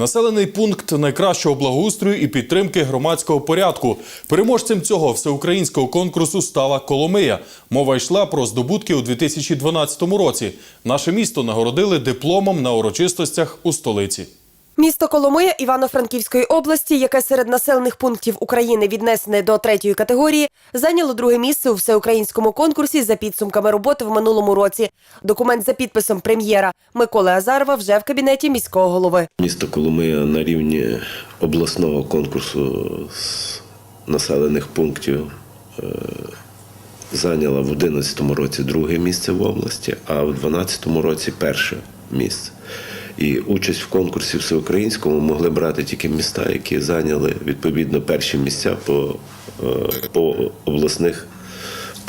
Населений пункт найкращого благоустрою і підтримки громадського порядку. Переможцем цього всеукраїнського конкурсу стала Коломия. Мова йшла про здобутки у 2012 році. Наше місто нагородили дипломом на урочистостях у столиці. Місто Коломия Івано-Франківської області, яке серед населених пунктів України віднесене до третьої категорії, зайняло друге місце у всеукраїнському конкурсі за підсумками роботи в минулому році. Документ за підписом прем'єра Миколи Азарова вже в кабінеті міського голови. Місто Коломия на рівні обласного конкурсу з населених пунктів е, зайняла в 2011 році друге місце в області, а в 2012 році перше місце. І участь в конкурсі всеукраїнському могли брати тільки міста, які зайняли відповідно перші місця по, е, по обласних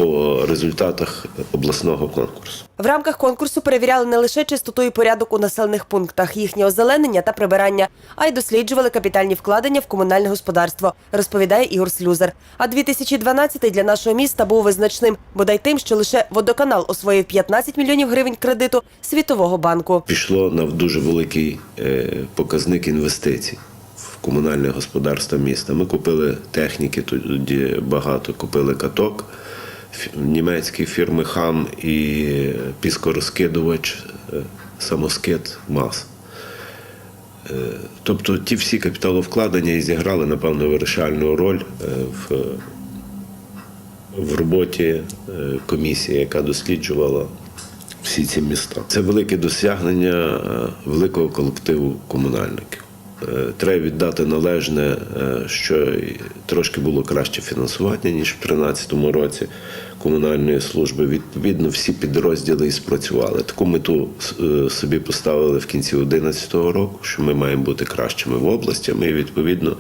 по результатах обласного конкурсу. В рамках конкурсу перевіряли не лише чистоту і порядок у населених пунктах, їхнє озеленення та прибирання, а й досліджували капітальні вкладення в комунальне господарство, розповідає Ігор Слюзар. А 2012 для нашого міста був визначним, бодай тим, що лише водоканал освоїв 15 мільйонів гривень кредиту Світового банку. пішло на дуже великий е, показник інвестицій в комунальне господарство міста. Ми купили техніки тоді багато, купили каток німецькі фірми Хам і піскорозкидувач, е, самоскид МАЗ. Е, Тобто ті всі капіталовкладення і зіграли, напевно, вирішальну роль е, в, в роботі е, комісії, яка досліджувала всі ці міста. Це велике досягнення е, великого колективу комунальників. Е, Треба віддати належне, е, що трошки було краще фінансування, ніж в 2013 році комунальної служби. Відповідно, всі підрозділи і спрацювали. Таку мету е, собі поставили в кінці 2011 року, що ми маємо бути кращими в області. Ми відповідно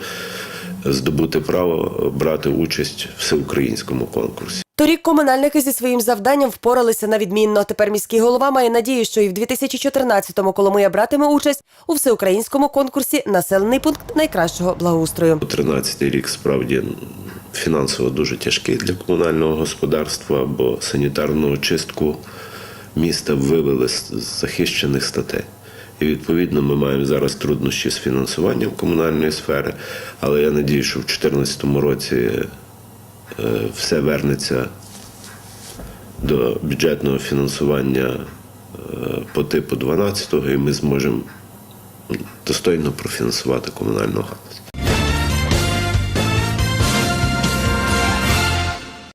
здобути право брати участь в всеукраїнському конкурсі. Торік комунальники зі своїм завданням впоралися на відмінно. Тепер міський голова має надію, що і в 2014-му Коломия братиме участь у всеукраїнському конкурсі Населений пункт найкращого благоустрою. 13-й рік справді фінансово дуже тяжкий для комунального господарства, бо санітарну очистку міста вивели з захищених статей. І відповідно ми маємо зараз труднощі з фінансуванням комунальної сфери, але я надію, що в 2014 році все вернеться до бюджетного фінансування е, по типу 12-го, і ми зможемо достойно профінансувати комунальну галузь.